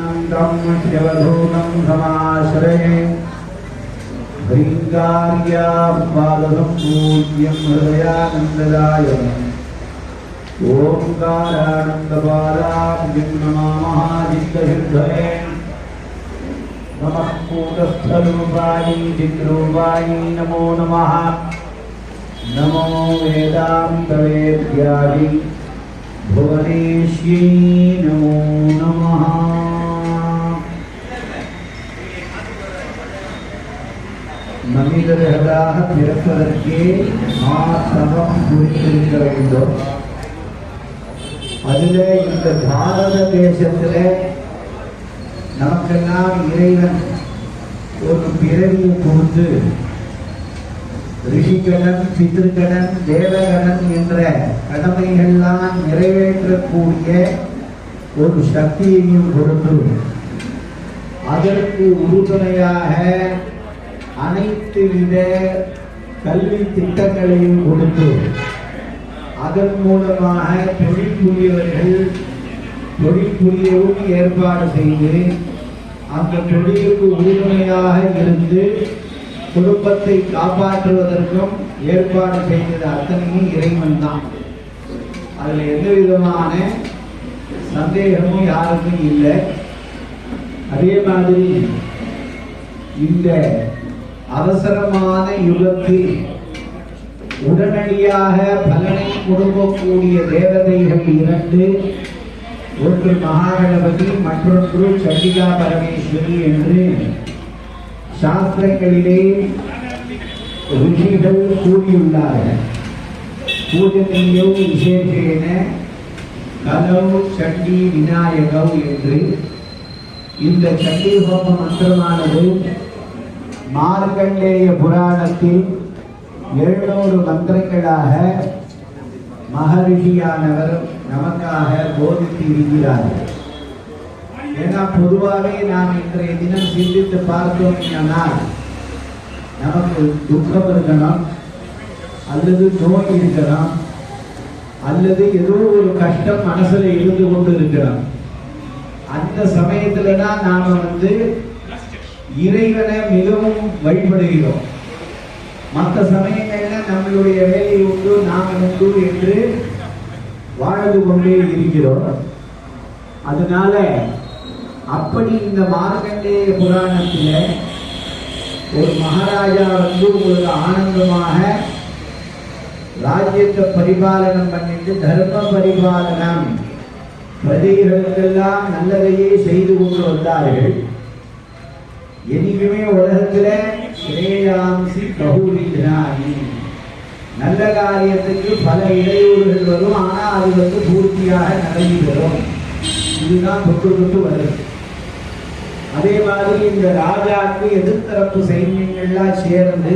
तं शिवधूतं समाश्रये ह्रीङ्गार्यापादसम्पूज्यं हृदयानन्ददायकम् ओङ्कारानन्दपादाब्जं नमामः चित्तसिद्धये नमः कूटस्थरूपायै नमो नमः। नमो वेदान्तवेद्यायै भुवनेश्यै नमो नमः। மனிதர்களாக பிறப்பதற்கே மாத்தவம் புரிந்திருக்க வேண்டும். அதிலே இந்த பாரத தேசத்திலே நமக்கெல்லாம் இறைவன் ஒரு பிறவியை கொடுத்து ரிஷிகடன் பித்திருக்கடன் தேவகடன் என்ற கடமைகள்லாம் நிறைவேற்றக்கூடிய ஒரு சக்தியையும் கொடுத்து அதற்கு உறுதுணையாக அனைத்து வித கல்வி திட்டங்களையும் கொடுத்து அதன் மூலமாக தொழில் புரியவர்கள் தொழில் புரியவும் ஏற்பாடு செய்து அந்த தொழிலுக்கு உறுதுணையாக இருந்து குடும்பத்தை காப்பாற்றுவதற்கும் ஏற்பாடு செய்தது அத்தனையும் இறைவன் தான் அதில் எந்த விதமான சந்தேகமும் யாருக்கும் இல்லை. அதே மாதிரி இந்த அவசரமான யுகத்தில் உடனடியாக பலனை கொடுக்கக்கூடிய தேவதைகள் இரண்டு ஒன்று மகாகணபதி மற்றொன்று சண்டிகா பரமேஸ்வரி என்று சாஸ்திரங்களிலே ருஷிகள் கூறியுள்ளார்கள். பூஜனையோ விசேஷேன கலவு சண்டி விநாயகவ் என்று. இந்த சண்டி ஹோம மந்திரமானது மார்க்கண்டேய புராணத்தில் எழுநூறு மந்திரங்களாக மகரிஷியானவர் நமக்காக போதித்து இருக்கிறார்கள் ஏன்னா பொதுவாகவே நாம் இன்றைய தினம் சிந்தித்து பார்த்தோம் என்றால் நமக்கு துக்கம் இருக்கணும் அல்லது நோய் இருக்கணும் அல்லது ஏதோ ஒரு கஷ்டம் மனசுல இருந்து கொண்டு இருக்கிறோம் அந்த சமயத்துல தான் நாம வந்து இறைவனை மிகவும் வழிபடுகிறோம். மற்ற சமயங்கள்ல நம்மளுடைய வேலை உண்டு நாம் உண்டு என்று வாழ்ந்து கொண்டே இருக்கிறோம். அதனால அப்படி இந்த மார்க்கண்டேய புராணத்தில் ஒரு மகாராஜா வந்து ஒரு ஆனந்தமாக ராஜ்யத்தை பரிபாலனம் பண்ணிட்டு தர்ம பரிபாலனம். பிரஜைகளுக்கெல்லாம் நல்லதையே செய்து கொண்டு வந்தார்கள். என்னைக்குமே உலகத்துல ஸ்ரேயாம்சி பகுதிராணி நல்ல காரியத்துக்கு பல இடையூறுகள் வரும். ஆனா அது வந்து பூர்த்தியாக நடந்து வரும் இதுதான் தொட்டு தொட்டு வருது அதே மாதிரி இந்த ராஜாவுக்கு எதிர்த்தரப்பு சைன்யங்கள்லாம் சேர்ந்து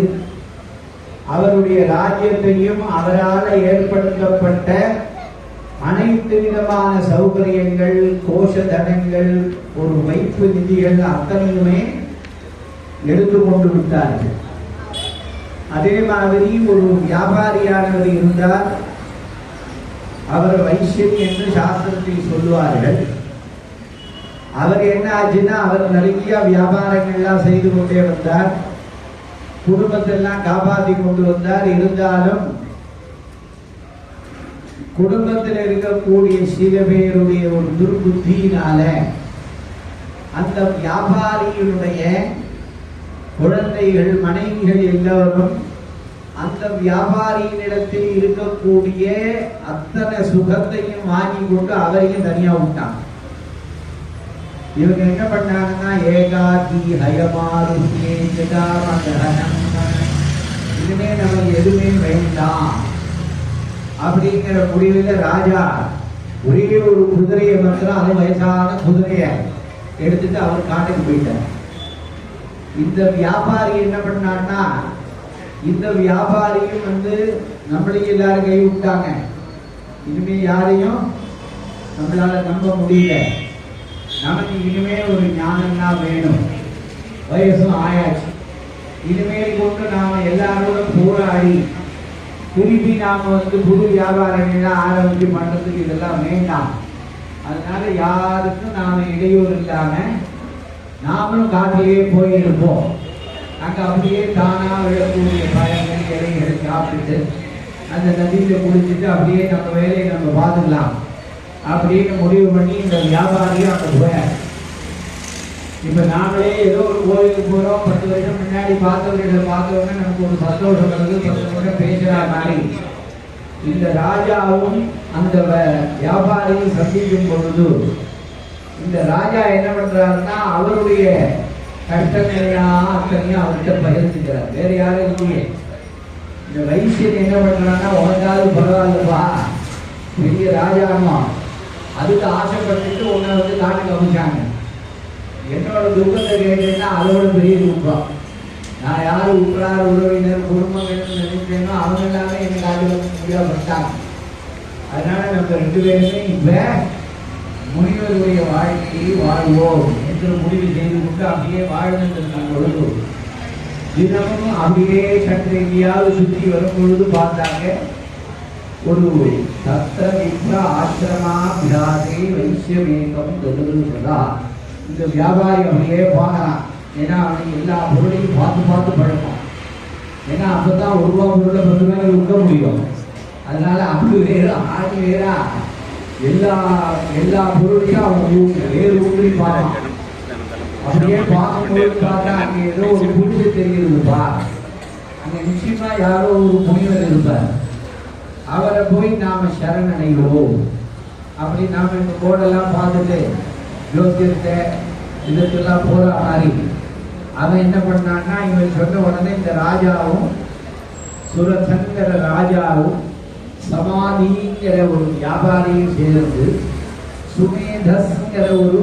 அவருடைய ராஜ்யத்தையும் அவரால் ஏற்படுத்தப்பட்ட அனைத்து விதமான சௌகரியங்கள் கோஷ தனங்கள் ஒரு வைப்பு நிதிகள் அத்தனையுமே எடுத்து கொண்டு விட்டார்கள் அதே மாதிரி ஒரு வியாபாரியானவர் இருந்தால் அவர் வைசியம் என்று சாஸ்திரத்தில் சொல்லுவார்கள். அவர் என்ன ஆச்சுன்னா அவர் நிறைய வியாபாரங்கள்லாம் செய்து கொண்டே வந்தார். குடும்பத்தெல்லாம் காப்பாற்றி கொண்டு வந்தார். இருந்தாலும் குடும்பத்தில் இருக்கக்கூடிய சில பேருடைய ஒரு துர்புத்தியினால அந்த வியாபாரியினுடைய குழந்தைகள் மனைவிகள் எல்லோரும் அந்த வியாபாரியினிடத்தில் இருக்கக்கூடிய அத்தனை சுகத்தையும் வாங்கி கொண்டு அவரையும் தனியா விட்டாங்க. இவங்க என்ன பண்ணாங்கன்னா ஏகாதி ஹயமாருஷ்யே இனிமே இதுமே நமக்கு எதுவுமே வேண்டாம் அப்படிங்கிற முடிவில் ராஜா ஒரே ஒரு குதிரையை மாத்திரம் அது வயசான குதிரையை எடுத்துட்டு அவர் காட்டுக்கு போயிட்டார். இந்த வியாபாரி என்ன பண்ணான்னா இந்த வியாபாரியும் வந்து நம்மளையும் எல்லாரும் கை விட்டாங்க. இனிமே யாரையும் நம்மளால நம்ப முடியல. நமக்கு இனிமே ஒரு ஞானம்னா வேணும். வயசும் ஆயாச்சு. இனிமேல் கொண்டு நாம எல்லாரோட போராடி திருப்பி நாம வந்து புது வியாபாரங்கள்லாம் ஆரம்பிச்சு பண்றதுக்கு இதெல்லாம் வேண்டாம். அதனால யாருக்கும் நாம இடையூறு இல்லாமல் நாமளும் காட்டிலேயே போயிருப்போம் அங்க அப்படியே தானா விழக்கூடிய பழங்கள் இலைகளை சாப்பிட்டு அந்த நதியில் குளிச்சுட்டு அப்படியே நம்ம வேலையை நம்ம பார்த்துக்கலாம். அப்படின்னு முடிவு பண்ணி இந்த வியாபாரியும் அங்கே போயார் இப்ப நாமளே ஏதோ ஒரு கோயிலுக்கு போகிறோம் பத்து வருஷம் முன்னாடி பார்த்தவர்களை பார்த்தவங்க நமக்கு ஒரு சந்தோஷம் வருது. பத்து நிமிஷம் மாதிரி. இந்த ராஜாவும் அந்த வியாபாரியும் சந்திக்கும் பொழுது இந்த ராஜா என்ன பண்றாருன்னா அவருடைய கஷ்டங்களையா அத்தனையும் அவர்கிட்ட பகிர்ந்துக்கிறார். வேற யாரும் இல்லையே. இந்த வைசியன் என்ன பண்றான்னா உனக்காவது பரவாயில்லப்பா. பெரிய ராஜாமா அதுக்கு ஆசைப்பட்டுட்டு உன்னை வந்து காட்டுக்கு அமைச்சாங்க. என்னோட துக்கத்தை கேட்டேன்னா அதோட பெரிய துக்கம். நான் யார் உற்றார் உறவினர் குடும்பங்கள் நினைக்கிறேனோ அவங்க எல்லாமே என்னை காட்டுக்கு முடியாம பண்ணிட்டாங்க அதனால நம்ம ரெண்டு பேருமே இப்போ முனிவருடைய வாழ்க்கையை வாழ்வோம் என்று முடிவு செய்து கொண்டு அப்படியே வாழ்ந்துட்டு பொழுது. தினமும் அப்படியே சற்று எங்கேயாவது சுற்றி வரும் பொழுது பார்த்தாங்க ஒரு தத்திர விப்ர ஆசிரமா விராதே வைசியமேகம் தொழுதுதா இந்த வியாபாரி அப்படியே பார்க்கலாம் ஏன்னா அவனுக்கு எல்லா பொருளையும் பார்த்து பார்த்து பழக்கம் ஏன்னா அப்பதான் ஒரு ரூபா பொருளை பத்து மேலே விற்க முடியும். அதனால அப்படி வேறு ஆடு வேறா. எல்லா எல்லா பொருளையும் அவன் வேறு ஊன்றி அப்படியே பார்க்கும்போது பார்த்தா ஏதோ ஒரு தெரியுதுப்பா நிச்சயமா யாரோ ஒரு இருப்பார். அவரை போய் நாம சரணடைவோம். அப்படி நாம இந்த போர்டெல்லாம் பார்த்துட்டு ஜோதிடத்தை இதுக்கெல்லாம் போற மாதிரி. அவன் என்ன பண்ணான்னா இவன் சொன்ன உடனே இந்த ராஜாவும் சுரசங்கர ராஜாவும் சமாதிங்கிற ஒரு வியாபாரியும் சேர்ந்து சுமேதஸ்ங்கிற ஒரு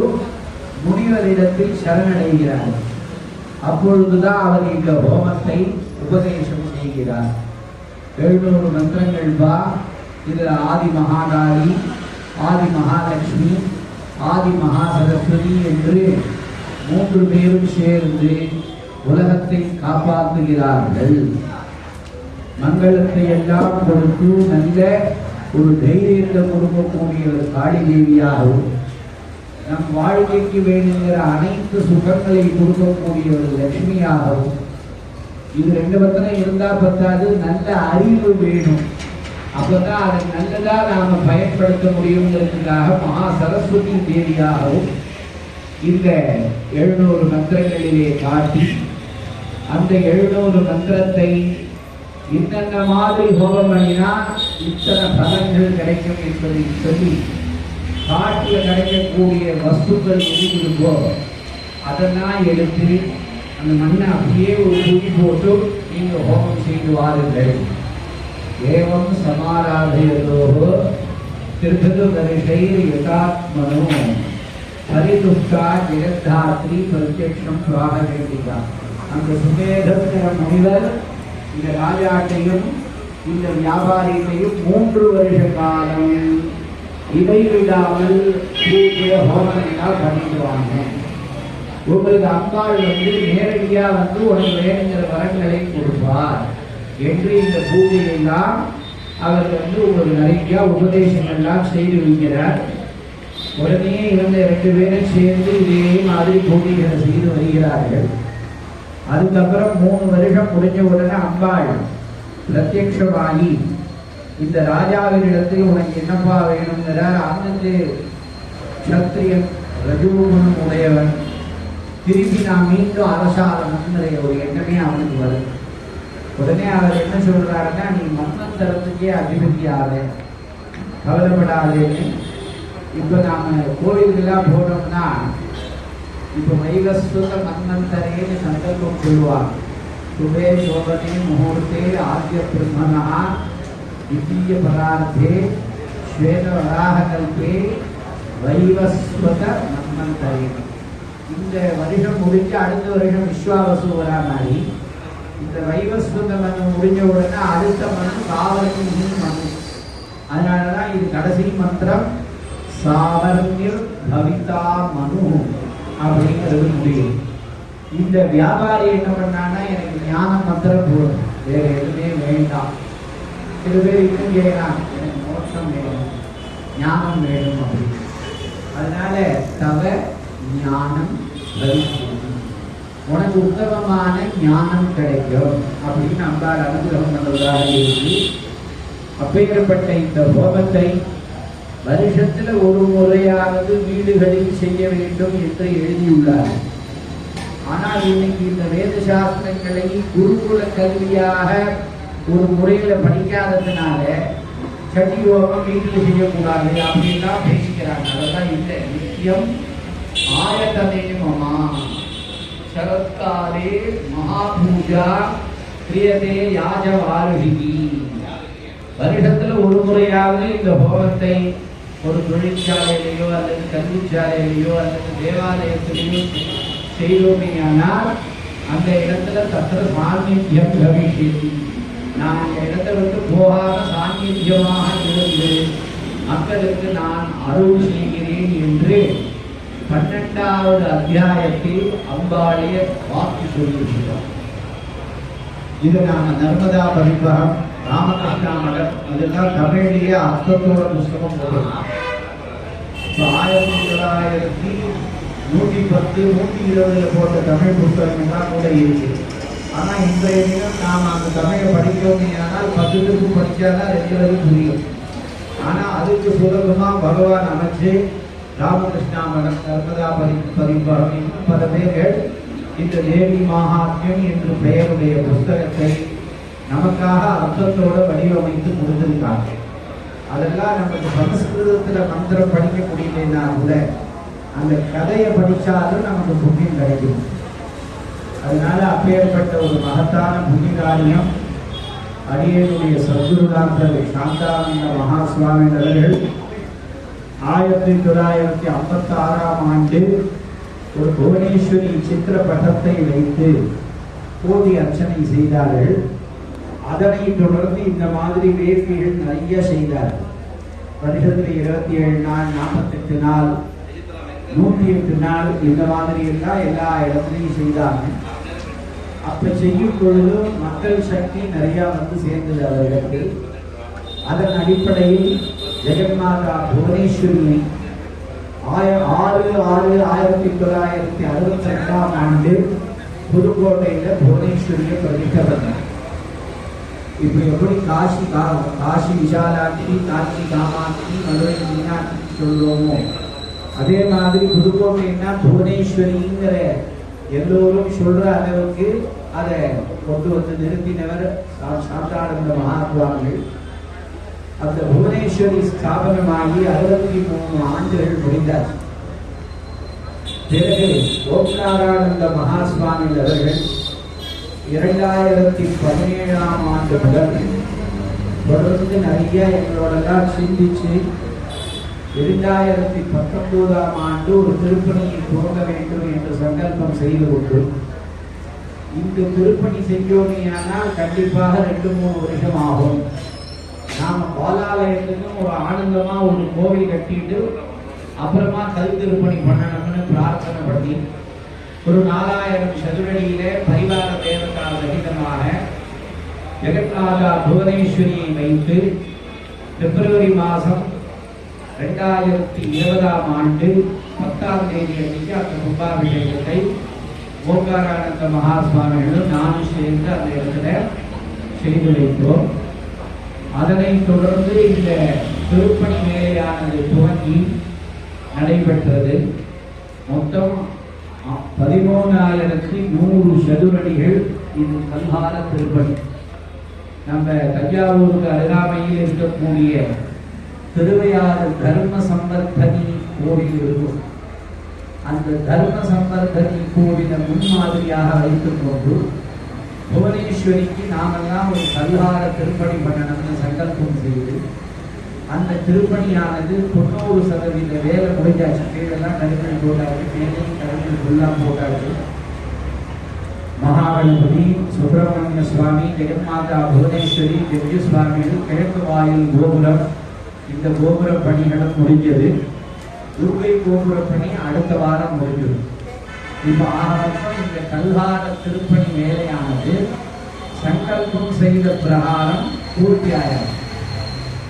முனிவரிடத்தில் சரணடைகிறார். அப்பொழுதுதான் அவர் இந்த ஹோமத்தை உபதேசம் செய்கிறார். எழுநூறு மந்திரங்கள் வா இதில் ஆதி மகாதாரி ஆதி மகாலட்சுமி ஆதி மகா சரஸ்வதி என்று மூன்று பேரும் சேர்ந்து உலகத்தை காப்பாற்றுகிறார்கள். மங்களத்தை எல்லாம் கொடுத்து நல்ல ஒரு தைரியத்தை கொடுக்கக்கூடிய ஒரு காளி தேவியாகவும் நம் வாழ்க்கைக்கு வேணுங்கிற அனைத்து சுகங்களை கொடுக்கக்கூடிய ஒரு லட்சுமியாகவும் இது ரெண்டு பத்திரம் இருந்தால் பத்தாது நல்ல அறிவு வேணும். அப்போதான் அதை நல்லதாக நாம் பயன்படுத்த முடியுங்கிறதுக்காக மகா சரஸ்வதி தேவியாகவும் இந்த எழுநூறு மந்திரங்களிலே காட்டி அந்த எழுநூறு மந்திரத்தை இந்தந்த மாதிரி ஹோமம் பண்ணினா இத்தனை பலன்கள் கிடைக்கும் என்பதை சொல்லி காட்டில் கிடைக்கக்கூடிய வஸ்துக்கள் எது இருக்கோ அதெல்லாம் எடுத்து அந்த மண்ணை அப்படியே ஒரு தூக்கி போட்டு நீங்கள் ஹோமம் செய்து வாருங்கள். ஏவம் சமாராதயதோ திருப்பது தரிசைர் யதாத்மனோ. பரிதுஷ்டா ஜெயத்தாத்ரி பிரத்யக்ஷம் சுவாகவேண்டிதா அந்த சுமேதங்கிற முனிவர் இந்த ராஜாட்டையும் இந்த வியாபாரியத்தையும் மூன்று வருஷ காலம் இடைவிடாமல் பூஜை ஹோமங்களால் பண்ணிடுவாங்க. உங்களுக்கு அம்பாள் வந்து நேரடியா வந்து உனக்கு வேணுங்கிற வரங்களை கொடுப்பார். என்று இந்த பூஜையெல்லாம் அவர் வந்து உங்களுக்கு நிறைய உபதேசங்கள்லாம் செய்து வைக்கிறார். உடனே இவங்க ரெண்டு பேரும் சேர்ந்து இதே மாதிரி பூஜைகளை செய்து வருகிறார்கள். அதுக்கப்புறம் மூணு வருஷம் முடிஞ்ச உடனே அம்பாள் பிரத்யக்ஷமாகி இந்த ராஜாவினிடத்தில் உனக்கு என்னப்பா வேணுங்கிறார். அங்கிருந்து சத்திரியன் ரஜுகுணம் உடையவன். திருப்பி நான் மீண்டும் அரசாளனுங்கிற ஒரு எண்ணமே அவனுக்கு வருது உடனே அவர் என்ன சொல்றாருன்னா நீ மன்னந்தரத்துக்கே அதிபதி ஆக கவலைப்படாதேன்னு இப்போ நாம் கோவிலுக்கெல்லாம் போனோம்னா ఇప్పుడు వైవస్వత మన్వంతరేణ సంకల్పం కురువారు శుభే శోభనే ముహూర్తే ఆద్య బ్రహ్మణ ద్వితీయ పదార్థే శ్వేత వరాహకల్పే வைவஸ்வத மன்மந்தரேன் இந்த வருஷம் முடிஞ்சு அடுத்த வருஷம் விஸ்வாவசு வரா மாதிரி. இந்த வைவஸ்வத மனம் முடிஞ்ச உடனே அடுத்த மனம் சாவர்ணியின் மனம் அதனால தான் இது கடைசி மந்திரம் சாவர்ணிர் பவிதா மனு. அப்படிங்கிறது முடியும். இந்த வியாபாரி என்ன பண்ணான்னா எனக்கு ஞானம் மந்திரம் போதும். வேற எதுவுமே வேண்டாம். சில பேர் இன்னும் கேட்கலாம் எனக்கு மோட்சம் வேணும். ஞானம் வேணும் அப்படின்னு. அதனால தவ ஞானம் உனக்கு உத்தமமான ஞானம் கிடைக்கும் அப்படின்னு அம்பாள் அனுகிரகம் பண்ணுவதாக இருந்து அப்பேற்பட்ட இந்த கோபத்தை வருஷத்தில் ஒரு முறையாவது வீடுகளில் செய்ய வேண்டும் என்று எழுதியுள்ளார். ஆனால் இன்னைக்கு இந்த வேத சாஸ்திரங்களை குருகுல கல்வியாக ஒரு முறையில் படிக்காததுனால சட்டி யோகம் வீட்டில் செய்யக்கூடாது அப்படின்லாம் பேசிக்கிறாங்க. அதெல்லாம் இல்லை. நித்தியம் ஆயத்தமே மமா சரத்காலே மகாபூஜா கிரியதே யாஜவாருகி வருடத்துல ஒரு முறையாவது இந்த ஹோமத்தை ஒரு தொழிற்சாலையிலேயோ அல்லது கல்விச்சாலையிலேயோ அல்லது தேவாலயத்திலேயோ செய்தோமேயானால் அந்த இடத்துல தத்திர சாநித்தியம் கவிஷேதி நான் அந்த இடத்தை விட்டு போகாத சாநித்தியமாக இருந்து மக்களுக்கு நான் அருள் செய்கிறேன் என்று பன்னெண்டாவது அத்தியாயத்தில் அம்பாளைய வாக்கு சொல்லியிருக்கிறோம் இது நாம் நர்மதா பரிபகம். ராமகிருஷ்ணா இதெல்லாம் தமிழிலேயே அர்த்தத்தோட புஸ்தகம் போடலாம் இப்போ ஆயிரத்தி தொள்ளாயிரத்தி நூற்றி பத்து நூற்றி இருபதுல போட்ட தமிழ் புஸ்தகங்கள்லாம் கூட இருக்கு. ஆனால் இன்றைய தினம் நாம் அந்த தமிழை படிக்கிறோம் ஆனால் பத்துக்கு படித்தாதான் ரெண்டு புரியும். ஆனால் அதுக்கு சுலபமாக பகவான் அமைச்சு ராமகிருஷ்ணா மடம் நர்மதா பரி பரிபகம் பல பேர்கள் இந்த தேவி மகாத்மியம் என்று பெயருடைய புஸ்தகத்தை நமக்காக அர்த்தத்தோட வடிவமைத்து கொடுத்திருக்காங்க அதெல்லாம் நமக்கு சமஸ்கிருதத்துல மந்திரம் படிக்க முடியலன்னா கூட அந்த கதையை படிச்சாலும் நமக்கு புண்ணியம் கிடைக்கும். அதனால அப்பேற்பட்ட ஒரு மகத்தான புண்ணியகாரியம் அடியனுடைய சத்குருநாதர் சாந்தானந்த மகா சுவாமிகள் ஆயிரத்தி தொள்ளாயிரத்தி ஐம்பத்தி ஆறாம் ஆண்டு ஒரு புவனேஸ்வரி சித்திர பட்டத்தை வைத்து கோதி அர்ச்சனை செய்தார்கள். அதனை தொடர்ந்து இந்த மாதிரி வேள்விகள் நிறைய செய்தார். வருஷத்தில் இருபத்தி ஏழு நாள் நாற்பத்தெட்டு நாள் நூற்றி எட்டு நாள் இந்த மாதிரி எல்லாம் எல்லா இடத்துலையும் செய்தாங்க. அப்ப செய்யும் பொழுது மக்கள் சக்தி நிறைய வந்து சேர்ந்தது அவர்களுக்கு. அதன் அடிப்படையில் ஜெகன்மாதா புவனேஸ்வரி ஆய ஆறு ஆறு ஆயிரத்தி தொள்ளாயிரத்தி அறுபத்தி ரெண்டாம் ஆண்டு புதுக்கோட்டையில புவனேஸ்வரியை பிரதிக்கப்பட்டார் இப்போ எப்படி காசி கா- காசி விஷாலாட்சி காசி காமாட்சி மதுரை மீனாட்சி சொல்கிறோமோ அதே மாதிரி புதுக்கோட்டைன்னா புவனேஸ்வரிங்கிற எல்லோரும் சொல்கிற அளவுக்கு அதை கொண்டு வந்து நிறுத்தினவர் சா- சாந்தானந்த மகாத்மாக்கள். அந்த புவனேஸ்வரி ஸ்தாபனமாகி அறுபத்தி மூணு ஆண்டுகள் முடிந்தார். பிறகு ஓம் நாராயணந்த மகாஸ்வாமி அவர்கள் இரண்டாயிரத்தி பதினேழாம் ஆண்டு முதல் தொடர்ந்து நிறைய எங்களோடலாம் சிந்திச்சு இரண்டாயிரத்தி பத்தொன்பதாம் ஆண்டு ஒரு திருப்பணியை துவங்க வேண்டும் என்று சங்கல்பம் செய்து கொண்டு இங்கு திருப்பணி செய்யோமையானால் கண்டிப்பாக ரெண்டு மூணு வருஷம் ஆகும். நாம பாலாலயத்துக்கும் ஒரு ஆனந்தமா ஒரு கோவில் கட்டிட்டு அப்புறமா கல் திருப்பணி பண்ணணும்னு பிரார்த்தனை பண்ணி ஒரு நாலாயிரம் சதுரடியிலே பரிவார தேவத்தால் ரகிதமாக ஜெகநாதா புவனேஸ்வரியை வைத்து பிப்ரவரி மாதம் ரெண்டாயிரத்தி இருபதாம் ஆண்டு பத்தாம் தேதி அன்றைக்கு அந்த கும்பாபிஷேகத்தை ஓங்காரானந்த மகாஸ்வாமிகளும் நானும் சேர்ந்து அந்த இடத்துல செய்து வைத்தோம். அதனைத் தொடர்ந்து இந்த திருப்பணி மேலையானது துவங்கி நடைபெற்றது. மொத்தம் பதிமூணாயிரத்தி நூறு சதுரடிகள் இது கல்கால திருப்பணி நம்ம தஞ்சாவூருக்கு அருகாமையில் இருக்கக்கூடிய திருவையாறு தர்ம சம்பர்த்தனி கோவில் இருக்கும். அந்த தர்ம சம்பர்த்தனி கோவிலை முன்மாதிரியாக வைத்துக் கொண்டு புவனேஸ்வரிக்கு நாமெல்லாம் ஒரு கல்கால திருப்பணி பண்ணணும்னு சங்கல்பம் செய்து அந்த திருப்பணியானது தொண்ணூறு சதவீத வேலை முடிஞ்சாச்சு. கீழெல்லாம் கருங்கல் போட்டாச்சு. மேலே கருங்கல் ஃபுல்லாக போட்டாச்சு. மகாகணபதி சுப்பிரமணிய சுவாமி ஜெகன்மாதா புவனேஸ்வரி திவ்ய சுவாமிகள் கிழக்கு வாயில் கோபுரம். இந்த கோபுர பணிகளும் முடிஞ்சது. துர்கை கோபுர பணி அடுத்த வாரம் முடிஞ்சது. இப்ப ஆரம்பம் இந்த கல்வார திருப்பணி வேலையானது சங்கல்பம் செய்த பிரகாரம் பூர்த்தி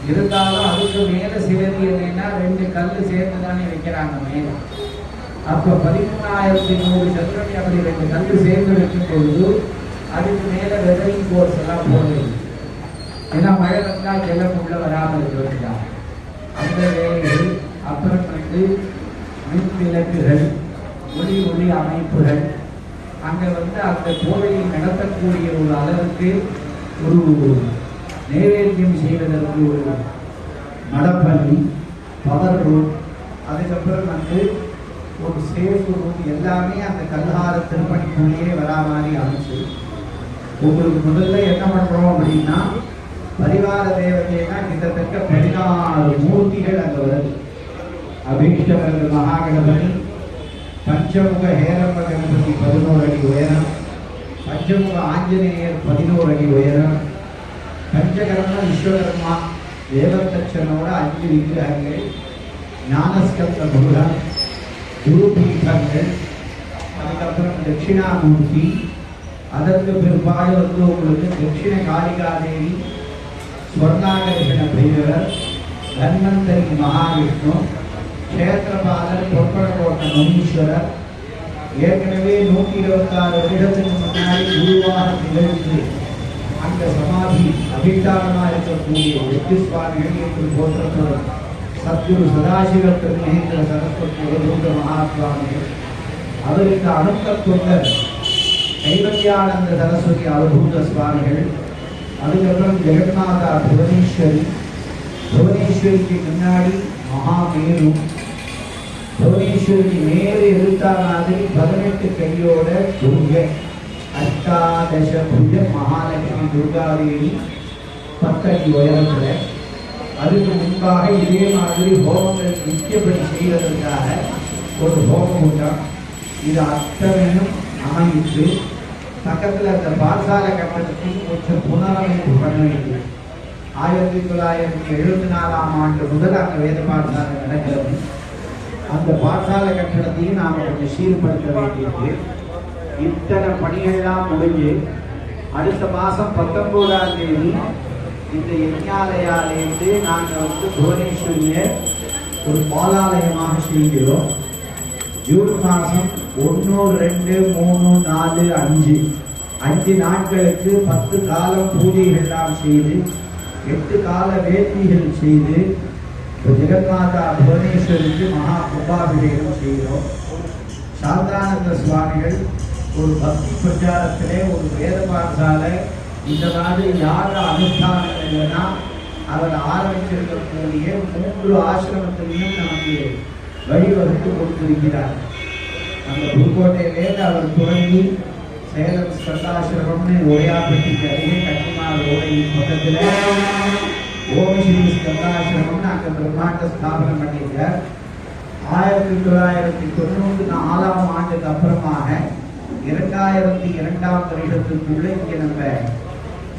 இருந்தாலும் அதுக்கு மேல சிலது என்னன்னா ரெண்டு கல் சேர்த்து தானே வைக்கிறாங்க மேல. அப்ப பதிமூணாயிரத்தி நூறு சதுரடி அப்படி ரெண்டு கல் சேர்ந்து வைக்கும் பொழுது அதுக்கு மேல வெதரிங் கோர்ஸ் எல்லாம் போடுது. ஏன்னா மழை வந்தா ஜலம் உள்ள வராமல் இருக்கிறதா அந்த வேலைகள் அப்புறம் வந்து மின் விளக்குகள் ஒளி ஒளி அமைப்புகள் அங்க வந்து அந்த கோவிலை நடத்தக்கூடிய ஒரு அளவுக்கு ஒரு நைவேத்தியம் செய்வதற்கு ஒரு மடப்பள்ளி பவர் ரூம் அதுக்கப்புறம் வந்து ஒரு சேஃப் ரூம் எல்லாமே அந்த கல்ஹார திருப்பணிக்குள்ளேயே வரா மாதிரி அமைச்சு உங்களுக்கு முதல்ல என்ன பண்ணுறோம் அப்படின்னா பரிவார தேவதைனா கிட்டத்தட்ட பதினாறு மூர்த்திகள் அங்கே வருது. அபீஷ்டவரது மகாகணபதி பஞ்சமுக ஹேரம்ப கணபதி பதினோரு அடி உயரம் பஞ்சமுக ஆஞ்சநேயர் பதினோரு அடி உயரம் பஞ்சகர்ம விஸ்வகர்மா தேவதட்சனோட அஞ்சு விக்கிரகங்கள் ஞானஸ்கந்த முருகன் குரு பீఠங்கள் அதுக்கப்புறம் தட்சிணாமூர்த்தி அதற்கு பிற்பாடு வந்து உங்களுக்கு தட்சிண காளிகாதேவி ஸ்வர்ணாகர்ஷண பைரவர் தன்வந்தரி மகாவிஷ்ணு கஷேத்திரபாதர் பொற்படக்கோட்ட முனீஸ்வரர் ஏற்கனவே நூற்றி இருபத்தாறு வருடத்துக்கு முன்னாடி குருவாக திகழ்ந்து அந்த சமாதி அபிஷ்டானமாக இருக்கக்கூடிய வெற்றி சுவாமிகள் என்று போற்றப்படும் சத்குரு சதாசிவத்தில் மகேந்திர சரஸ்வதி அவதூத மகாசுவாமிகள் அவருக்கு அனுத்த தொண்டர் கைவல்யானந்த சரஸ்வதி அவதூத சுவாமிகள் அதுக்கப்புறம் ஜெகநாதா புவனேஸ்வரி புவனேஸ்வரிக்கு முன்னாடி மகாமேரு புவனேஸ்வரிக்கு மேலே எழுத்தா மாதிரி பதினெட்டு கையோட துர்கை அஷ்டாதசபுஜ மகாலட்சுமி துர்காதேவி பத்தடி உயரத்தில் அதுக்கு முன்பாக இதே மாதிரி ஹோமங்கள் நித்தியப்படி செய்வதற்காக ஒரு ஹோமம் ஹோமகுண்டம் இது அத்தனையும் அமைத்து பக்கத்தில் அந்த பாடசால கட்டடத்தையும் கொஞ்சம் புனரமைப்பு பண்ண வேண்டும் ஆயிரத்தி தொள்ளாயிரத்தி எழுபத்தி நாலாம் ஆண்டு முதல் அந்த வேத பாடசாலை நடக்கிறது. அந்த பாடசாலை கட்டடத்தையும் நாம் கொஞ்சம் சீர்படுத்த வேண்டியிருக்கு. இத்தனை பணிகள்லாம் முடிஞ்சு அடுத்த மாதம் பத்தொன்பதாம் தேதி இந்த யஜ்ஞாலயாலேருந்து நாங்கள் வந்து புவனேஸ்வரியை ஒரு பாலாலயமாக செய்கிறோம். ஜூன் மாதம் ஒன்று ரெண்டு மூணு நாலு அஞ்சு. அஞ்சு நாட்களுக்கு பத்து காலம் பூஜைகள்லாம் செய்து எட்டு கால வேட்டிகள் செய்து ஜெகன்மாதா புவனேஸ்வரிக்கு மகா கும்பாபிஷேகம் செய்கிறோம். சாந்தானந்த சுவாமிகள் ஒரு பக்தி பிரச்சாரத்திலே ஒரு வேத பாடசாலை இந்த மாதிரி யார் அனுஷ்டானம் இல்லைன்னா அவர் ஆரம்பிச்சிருக்கக்கூடிய மூன்று ஆசிரமத்திலையும் நமக்கு வழிவகுத்து கொடுத்திருக்கிறார். அந்த புதுக்கோட்டையிலேருந்து அவர் தொடங்கி சேலம் ஸ்கந்தாசிரமம்னு உரையாப்பட்டிக்கு அருகே கட்டிமார் ஓடையின் பக்கத்தில் ஓம் ஸ்ரீ ஸ்கந்தாசிரமம்னு அங்கே பிரம்மாண்ட ஸ்தாபனம் பண்ணியிருக்கார். ஆயிரத்தி தொள்ளாயிரத்தி தொண்ணூற்றி நாலாம் ஆண்டுக்கு அப்புறமாக இரண்டாயிரத்தி இரண்டாம் வருடத்துக்குள்ளே இங்கே நம்ம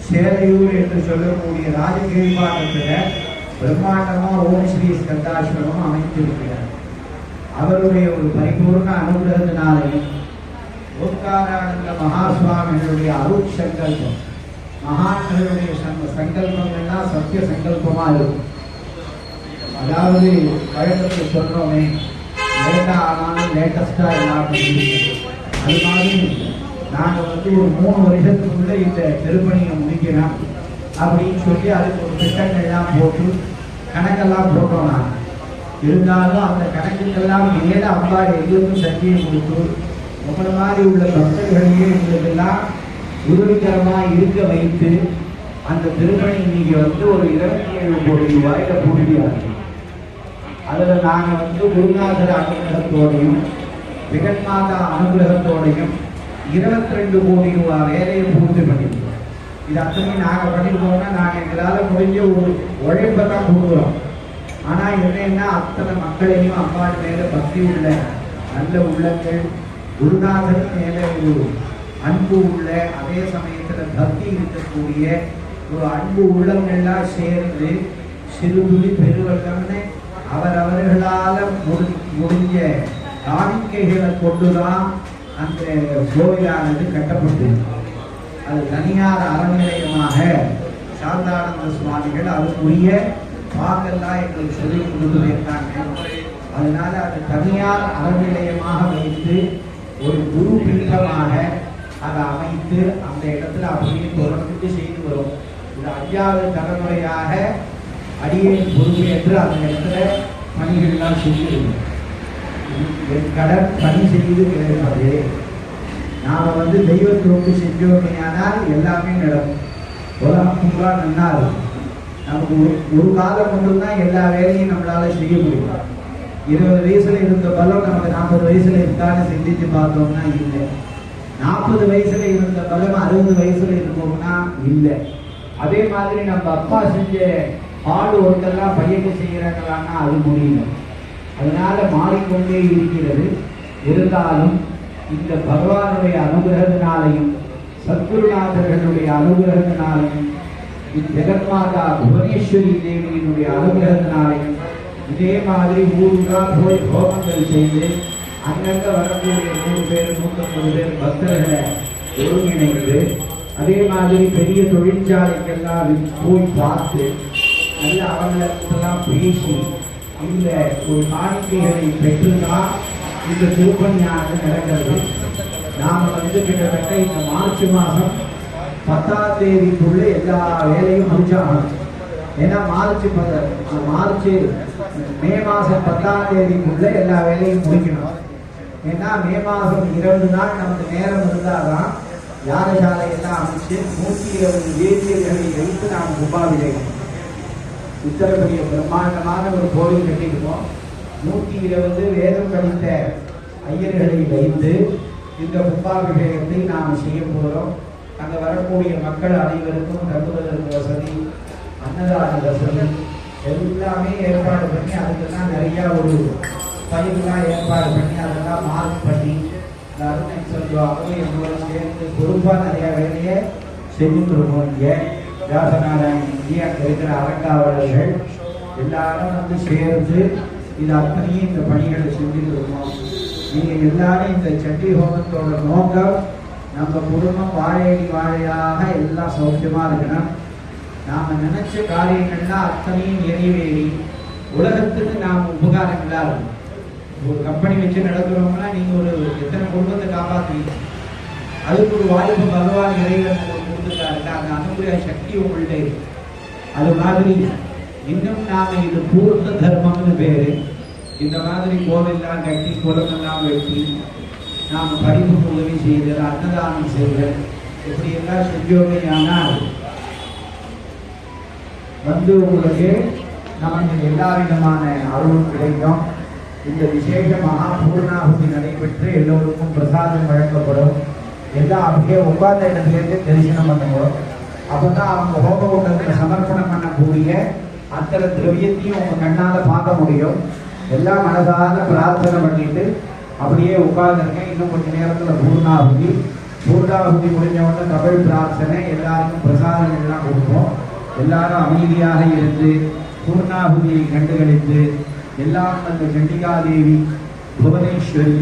சேலையூர் என்று சொல்லக்கூடிய ராஜகீழ்பாட்டத்தில் பிரம்மாண்டமாக ஓம் ஸ்ரீ ஸ்கந்தாசிரமம் அமைத்திருக்கிறார். அவருடைய ஒரு பரிபூர்ண அனுகிரகத்தினாலே ஓம்காரானந்த மகாசுவாமிகளுடைய அருள் சங்கல்பம் மகான்களுடைய சங்க சங்கல்பங்கள்லாம் சத்திய சங்கல்பமா இருக்கும். அதாவது வழக்கத்தில் சொல்றோமே லேட்டா ஆனாலும் லேட்டஸ்டா எல்லாரும் அது மாதிரி நாங்கள் வந்து ஒரு மூணு வருஷத்துக்குள்ளே இந்த திருப்பணியை முடிக்கிறோம் அப்படின்னு சொல்லி அதுக்கு ஒரு திட்டங்கள்லாம் போட்டு கணக்கெல்லாம் போட்டோம் நாங்கள் இருந்தாலும் அந்த கணக்குக்கெல்லாம் மேல அம்பாள் எங்களுக்கும் சக்தியை கொடுத்து உங்களை மாதிரி உள்ள பக்தர்களையே எங்களுக்கெல்லாம் உதவிகரமாக இருக்க வைத்து அந்த திருமணி இன்னைக்கு வந்து ஒரு இருபத்தி ஏழு கோடி ரூபாயில் பூர்த்தியாகும் அதில் நாங்கள் வந்து குருநாதர் அமைச்சகத்தோடையும் ஜெகன்மாதா அனுகிரகத்தோடையும் இருபத்தி ரெண்டு கோடி ரூபாய் வேலையை பூர்த்தி பண்ணியிருக்கோம் இது அத்தனை நாங்கள் பண்ணியிருக்கோம்னா நாங்கள் எங்களால் முடிஞ்ச ஒரு உழைப்பை தான் கொடுக்குறோம். ஆனால் என்னன்னா அத்தனை மக்களையும் அம்பாள் மேலே பக்தி உள்ள நல்ல உள்ளங்கள் குருநாதன் மேலே ஒரு அன்பு உள்ள அதே சமயத்தில் பக்தி இருக்கக்கூடிய ஒரு அன்பு உள்ளங்கள்லாம் சேர்ந்து சிறுதுளி பெருவெள்ளம்னு அவரவர்களால முடி முடிஞ்ச காணிக்கைகளை கொண்டுதான் அந்த கோயிலானது கட்டப்பட்டது. அது தனியார் அறநிலையமாக சாந்தானந்த சுவாமிகள் அதுக்குரிய பாங்கெல்லாம் எங்களுக்கு சொல்லி கொடுத்துருக்காங்க அதனால அது தனியார் அறநிலையமாக வைத்து ஒரு குரு பீഠமாக அதை அமைத்து அந்த இடத்துல அப்படியே தொடர்ந்து செய்து வரும். இது ஐயாவது தலைமுறையாக அடியேன் பொறுப்பேற்று அந்த இடத்துல பணிகள்லாம் செஞ்சிருக்கோம் என் கடன் பணி செய்து கிடைப்பது நாம் வந்து தெய்வத்தோடு செஞ்சோமையானால் எல்லாமே நடக்கும். உலகம் பூரா நல்லா இருக்கும். நமக்கு ஒரு ஒரு காலம் மட்டும்தான் எல்லா வேலையும் நம்மளால் செய்ய முடியும். இருபது வயசுல இருந்த பலம் நமக்கு நாற்பது வயசுல இருந்தாலும் சிந்திச்சு பார்த்தோம்னா இல்லை. நாற்பது வயசுல இருந்த பலம் அறுபது வயசுல இருக்கோம்னா இல்லை. அதே மாதிரி நம்ம அப்பா செஞ்ச ஹார்ட் ஒர்க் எல்லாம் பையனுக்கு அது முடியல. அதனால மாறிக்கொண்டே இருக்கிறது. இருந்தாலும் இந்த பகவானுடைய அனுகிரகத்தினாலையும் சத்குருநாதர்களுடைய அனுகிரகத்தினாலையும் ஜெகன்மாதா புவனேஸ்வரி தேவியினுடைய அனுகிரகத்தினாலையும் இதே மாதிரி ஊருக்கா போய் ஹோமங்கள் செய்து அங்கங்க வரக்கூடிய நூறு பேர் நூற்றம்பது பேர் பக்தர்களை ஒருங்கிணைந்து அதே மாதிரி பெரிய தொழிற்சாலைக்கெல்லாம் போய் பார்த்து நல்ல அவங்களுக்கெல்லாம் பேசி இந்த ஒரு காணிக்கைகளை பெற்றுதான் இந்த திருப்பணியானது நடக்கிறது. நாம் வந்து கிட்டத்தட்ட இந்த மார்ச் மாதம் பத்தாம் தேதிக்குள்ள எல்லா வேலையும் முடிச்சாகணும். ஏன்னா மார்ச் பத- மார்ச் மே மாதம் பத்தாம் தேதிக்குள்ள எல்லா வேலையும் முடிக்கணும். ஏன்னா மே மாதம் இரண்டு நாள் நமக்கு நேரம் இருந்தாதான் யாகசாலை எல்லாம் அமைச்சு நூற்றி இருபது வேதியர்களை வைத்து நாம் கும்பாபிஷேகம் இத்தனை பெரிய பிரம்மாண்டமான ஒரு கோவில் கட்டியிருக்கோம். நூற்றி இருபது வேதம் படித்த ஐயர்களை வைத்து இந்த கும்பாபிஷேகத்தை நாம் செய்ய போகிறோம் அங்கே வரக்கூடிய மக்கள் அனைவருக்கும் தங்குவதற்கு வசதி அன்னதான வசதி எல்லாமே ஏற்பாடு பண்ணி அதுக்கெல்லாம் நிறையா ஒரு பயிர்லாம் ஏற்பாடு பண்ணி அதெல்லாம் மார்க் பண்ணி இந்த அருணை சொல்லுவாங்க எங்களோட சேர்ந்து பொறுப்பாக நிறையா வேலையை செஞ்சுட்டு இருக்கோம் இங்கே. வியாசநாராயணன் இங்கே இருக்கிற அறங்காவலர்கள் எல்லாரும் வந்து சேர்ந்து இது அத்தனையும் இந்த பணிகளை செஞ்சுட்டு இருக்கோம். நீங்கள் எல்லாரும் இந்த சட்டி ஹோமத்தோட நோக்கம் நம்ம குடும்பம் வாழையடி வாழையாக எல்லாம் சௌக்கியமாக இருக்கணும். நாம நினைச்ச காரியங்கள்லாம் அத்தனையும் நிறைவேறி உலகத்துக்கு நாம் உபகாரங்களாக இருக்கும் ஒரு கம்பெனி வச்சு நடத்துறோம்னா நீங்க ஒரு எத்தனை குடும்பத்தை காப்பாற்றுவீங்க அதுக்கு ஒரு வாய்ப்பு பகவான் இறைவன் உங்களுக்கு அந்த அனுகிரக சக்தி உங்கள்கிட்ட இருக்கு. அது மாதிரி இன்னும் நாம இது பூர்த்த தர்மம்னு பேரு. இந்த மாதிரி கோவில்லாம் கட்டி குளமெல்லாம் வெட்டி நாம் படிப்புக்கு உதவி செய்தல் அன்னதானம் செய்தல் இப்படி எல்லாம் செஞ்சோமே ஆனால் வந்து உங்களுக்கு நமக்கு எல்லா விதமான அருளும் கிடைக்கும். இந்த விசேஷ மகா பூர்ணாகுதி நடைபெற்று எல்லோருக்கும் பிரசாதம் வழங்கப்படும். எல்லாம் அப்படியே உட்கார்ந்த இடத்துலேருந்து தரிசனம் பண்ணுங்க அப்பதான் அவங்க ஹோமகுண்டத்தில் சமர்ப்பணம் பண்ணக்கூடிய அத்தனை திரவியத்தையும் உங்க கண்ணால் பார்க்க முடியும் எல்லாம் மனதால் பிரார்த்தனை பண்ணிட்டு அப்படியே உட்கார்ந்துருக்கேன் இன்னும் கொஞ்ச நேரத்தில் பூர்ணாபுதி பூர்ணாபுதி முடிஞ்ச உடனே தமிழ் பிரார்த்தனை எல்லாருக்கும் பிரசாதம் எல்லாம் கொடுப்போம் எல்லாரும் அமைதியாக இருந்து பூர்ணாபுதியை கண்டுகளித்து எல்லாம் அந்த சண்டிகாதேவி புவனேஸ்வரி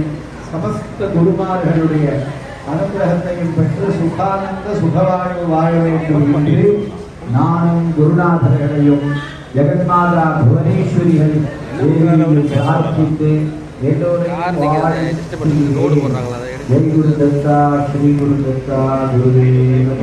சமஸ்த குருமார்களுடைய அனுகிரகத்தையும் பெற்று சுகானந்த சுகவாழ்வு வாழ வேண்டும் என்று நானும் குருநாதர்களையும் ஜெகன்மாதா புவனேஸ்வரிகள் பிரார்த்தித்து எல்லோரையும் ஸ்ரீ குரு தத்தா குருதேவ